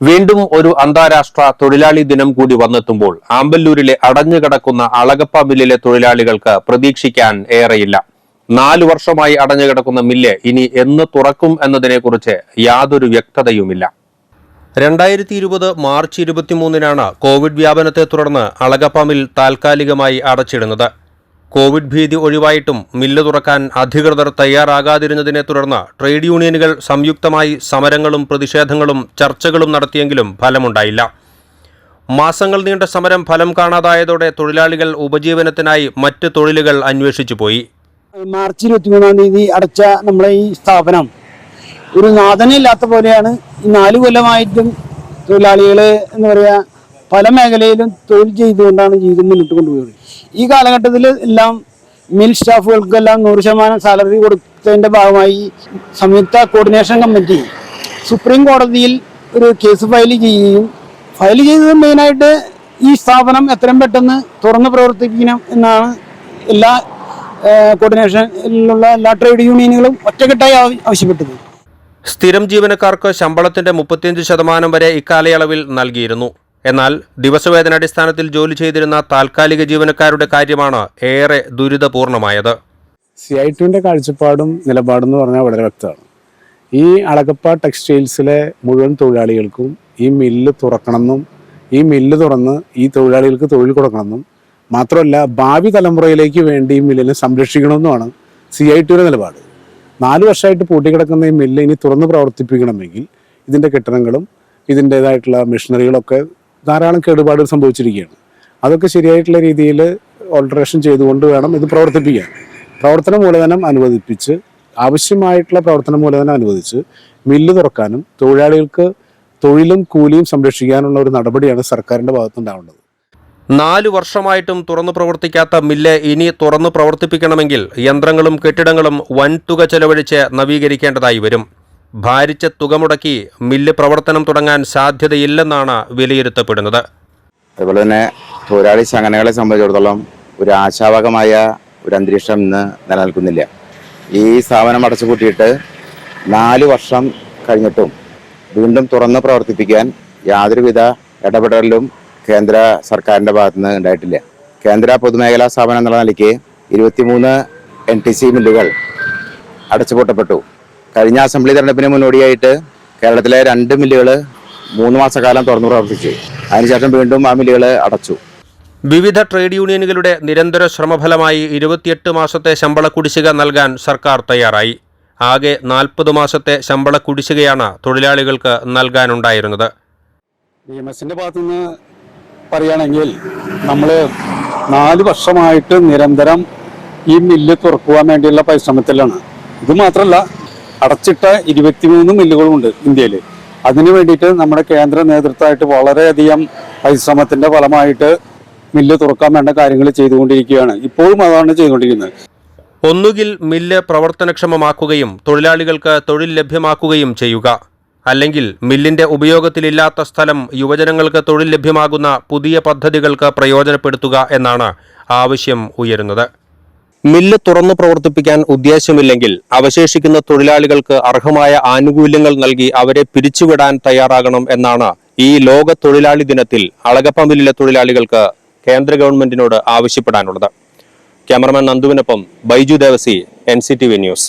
വീണ്ടും ഒരു അന്താരാഷ്ട്ര തൊഴിലാളി ദിനം കൂടി വന്നെത്തുമ്പോൾ ആമ്പല്ലൂരിലെ അടഞ്ഞുകിടക്കുന്ന അളകപ്പ മില്ലിലെ തൊഴിലാളികൾക്ക് പ്രതീക്ഷിക്കാൻ ഏറെയില്ല. നാലു വർഷമായി അടഞ്ഞുകിടക്കുന്ന മില്ല് ഇനി എന്ന് തുറക്കും എന്നതിനെക്കുറിച്ച് യാതൊരു വ്യക്തതയുമില്ല. രണ്ടായിരത്തി ഇരുപത് മാർച്ച് ഇരുപത്തിമൂന്നിനാണ് കോവിഡ് വ്യാപനത്തെ തുടർന്ന് അളകപ്പ മിൽ താൽക്കാലികമായി അടച്ചിടുന്നത്. കോവിഡ് ഭീതി ഒഴിവായിട്ടും മില്ല് തുറക്കാൻ അധികൃതർ തയ്യാറാകാതിരുന്നതിനെ തുടർന്ന് ട്രേഡ് യൂണിയനുകൾ സംയുക്തമായി സമരങ്ങളും പ്രതിഷേധങ്ങളും ചർച്ചകളും നടത്തിയെങ്കിലും ഫലമുണ്ടായില്ല. മാസങ്ങൾ നീണ്ട സമരം ഫലം കാണാതായതോടെ തൊഴിലാളികൾ ഉപജീവനത്തിനായി മറ്റ് തൊഴിലുകൾ അന്വേഷിച്ചു പോയി. മാർച്ച് ഇരുപത്തിമൂന്നാം തീയതി അടച്ച നമ്മളെ ഈ സ്ഥാപനം ഒരു നാഥനില്ലാത്ത പോലെയാണ്. നാല് കൊല്ലമായിട്ടും തൊഴിലാളികൾ എന്ന് പറയാ പല മേഖലയിലും തൊഴിൽ ചെയ്തുകൊണ്ടാണ് ജീവിതം മുന്നോട്ട് കൊണ്ടുപോയത്. ഈ കാലഘട്ടത്തിൽ എല്ലാം മിൽ സ്റ്റാഫുകൾക്കെല്ലാം നൂറ് ശതമാനം സാലറി കൊടുത്തതിന്റെ ഭാഗമായി സംയുക്ത കോർഡിനേഷൻ കമ്മിറ്റി സുപ്രീം കോടതിയിൽ ഒരു കേസ് ഫയൽ ചെയ്യുകയും ഫയൽ ചെയ്തത് മെയിനായിട്ട് ഈ സ്ഥാപനം എത്രയും പെട്ടെന്ന് തുറന്ന് പ്രവർത്തിക്കണം എന്നാണ് എല്ലാ കോർഡിനേഷനിലുള്ള എല്ലാ ട്രേഡ് യൂണിയനുകളും ഒറ്റക്കെട്ടായി ആവ- ആവശ്യപ്പെട്ടത്. സ്ഥിരം ജീവനക്കാർക്ക് ശമ്പളത്തിന്റെ മുപ്പത്തിയഞ്ച് ശതമാനം വരെ ഇക്കാലയളവിൽ നൽകിയിരുന്നു. എന്നാൽ ദിവസവേതനാടിസ്ഥാനത്തിൽ ജോലി ചെയ്തിരുന്ന താൽക്കാലിക ജീവനക്കാരുടെ കാര്യമാണ് ഏറെ ദുരിതപൂർണമായത്. സി ഐ ടുവിന്റെ കാഴ്ചപ്പാടും നിലപാടും എന്ന് പറഞ്ഞാൽ വളരെ വ്യക്തമാണ്. ഈ അളകപ്പ ടെക്സ്റ്റൈൽസിലെ മുഴുവൻ തൊഴിലാളികൾക്കും ഈ മില്ല് തുറക്കണമെന്നും ഈ മില്ല് തുറന്ന് ഈ തൊഴിലാളികൾക്ക് തൊഴിൽ കൊടുക്കണമെന്നും മാത്രമല്ല ഭാവി തലമുറയിലേക്ക് വേണ്ടി ഈ മില്ലിനെ സംരക്ഷിക്കണമെന്നുമാണ് സി ഐ ടിയുടെ നിലപാട്. നാല് വർഷമായിട്ട് പൂട്ടിക്കിടക്കുന്ന ഈ മില്ല് ഇനി തുറന്ന് പ്രവർത്തിപ്പിക്കണമെങ്കിൽ ഇതിന്റെ കെട്ടിടങ്ങളും ഇതിന്റേതായിട്ടുള്ള മെഷീനറികളൊക്കെ ധാരാളം കേടുപാടുകൾ സംഭവിച്ചിരിക്കുകയാണ്. അതൊക്കെ ശരിയായിട്ടുള്ള രീതിയിൽ ഓൾട്ടറേഷൻ ചെയ്തുകൊണ്ട് വേണം ഇത് പ്രവർത്തിപ്പിക്കാൻ. പ്രവർത്തന മൂലധനം അനുവദിപ്പിച്ച് ആവശ്യമായിട്ടുള്ള പ്രവർത്തന മൂലധനം അനുവദിച്ച് മില്ല് തുറക്കാനും തൊഴിലാളികൾക്ക് തൊഴിലും കൂലിയും സംരക്ഷിക്കാനുള്ള ഒരു നടപടിയാണ് സർക്കാരിന്റെ ഭാഗത്തുനിന്നുണ്ടാവേണ്ടത്. നാലു വർഷമായിട്ടും തുറന്നു പ്രവർത്തിക്കാത്ത മില്ല് ഇനി തുറന്നു പ്രവർത്തിപ്പിക്കണമെങ്കിൽ യന്ത്രങ്ങളും കെട്ടിടങ്ങളും വൻതുക ചെലവഴിച്ച് നവീകരിക്കേണ്ടതായി വരും. ഭാരിച്ച തുക മുടക്കി മില്ല് പ്രവർത്തനം തുടങ്ങാൻ സാധ്യതയില്ലെന്നാണ് വിലയിരുത്തപ്പെടുന്നത്. അതുപോലെ തന്നെ തൊഴിലാളി സംഘടനകളെ സംബന്ധിച്ചിടത്തോളം ഒരു ആശാവകമായ ഒരു അന്തരീക്ഷം ഇന്ന് നിലനിൽക്കുന്നില്ല. ഈ സ്ഥാപനം അടച്ചുപൂട്ടിയിട്ട് നാല് വർഷം കഴിഞ്ഞിട്ടും വീണ്ടും തുറന്ന് പ്രവർത്തിപ്പിക്കാൻ യാതൊരുവിധ ഇടപെടലും കേന്ദ്ര സർക്കാരിന്റെ ഭാഗത്തു നിന്ന് ഉണ്ടായിട്ടില്ല. കേന്ദ്ര പൊതുമേഖലാ സ്ഥാപനം എന്നുള്ള നിലയ്ക്ക് ഇരുപത്തിമൂന്ന് എൻ ടി സി മില്ലുകൾ അടച്ചുപൂട്ടപ്പെട്ടു കഴിഞ്ഞ അസംബ്ലി തെരഞ്ഞെടുപ്പിന് മുന്നോടിയായിട്ട് കേരളത്തിലെ രണ്ട് മില്ലുകൾ മൂന്ന് മാസക്കാലം തുറന്നു പ്രവർത്തിച്ചു അതിനുശേഷം വീണ്ടും ആ മില്ലുകൾ അടച്ചു. വിവിധ ട്രേഡ് യൂണിയനുകളുടെ നിരന്തര ശ്രമഫലമായി ഇരുപത്തിയെട്ട് മാസത്തെ ശമ്പള കുടിശ്ശിക നൽകാൻ സർക്കാർ തയ്യാറായി. ആകെ നാൽപ്പത് മാസത്തെ ശമ്പള കുടിശ്ശികയാണ് തൊഴിലാളികൾക്ക് നൽകാനുണ്ടായിരുന്നത്. ബി എം ഭാഗത്തു ഭാഗത്തുനിന്ന് പറയുകയാണെങ്കിൽ നമ്മൾ നാല് വർഷമായിട്ട് നിരന്തരം ഈ മില്ല് തുറക്കുവാൻ വേണ്ടിയുള്ള പരിശ്രമത്തിലാണ്. ഇത് മാത്രമല്ല അടച്ചിട്ട ഇരുപത്തിമൂന്ന് മില്ലുകളുണ്ട് ഇന്ത്യയിൽ അതിനു വേണ്ടിയിട്ട് നമ്മുടെ കേന്ദ്ര നേതൃത്വമായിട്ട് വളരെയധികം പരിശ്രമത്തിന്റെ ഫലമായിട്ട് മില്ല് തുറക്കാൻ വേണ്ട കാര്യങ്ങൾ ചെയ്തുകൊണ്ടിരിക്കുകയാണ്. ഇപ്പോഴും അതാണ് ചെയ്തുകൊണ്ടിരിക്കുന്നത്. ഒന്നുകിൽ മില്ല് പ്രവർത്തനക്ഷമമാക്കുകയും തൊഴിലാളികൾക്ക് തൊഴിൽ ലഭ്യമാക്കുകയും ചെയ്യുക. അല്ലെങ്കിൽ മില്ലിന്റെ ഉപയോഗത്തിലില്ലാത്ത സ്ഥലം യുവജനങ്ങൾക്ക് തൊഴിൽ ലഭ്യമാകുന്ന പുതിയ പദ്ധതികൾക്ക് പ്രയോജനപ്പെടുത്തുക എന്നാണ് ആവശ്യം ഉയരുന്നത്. മില്ല് തുറന്നു പ്രവർത്തിപ്പിക്കാൻ ഉദ്ദേശമില്ലെങ്കിൽ അവശേഷിക്കുന്ന തൊഴിലാളികൾക്ക് അർഹമായ ആനുകൂല്യങ്ങൾ നൽകി അവരെ പിരിച്ചുവിടാൻ തയ്യാറാകണം എന്നാണ് ഈ ലോക തൊഴിലാളി ദിനത്തിൽ അളകപ്പ മില്ലിലെ തൊഴിലാളികൾക്ക് കേന്ദ്ര ഗവൺമെന്റിനോട് ആവശ്യപ്പെടാനുള്ളത്. ക്യാമറമാൻ നന്ദുവിനൊപ്പം ബൈജു ദേവസി എൻ ന്യൂസ്.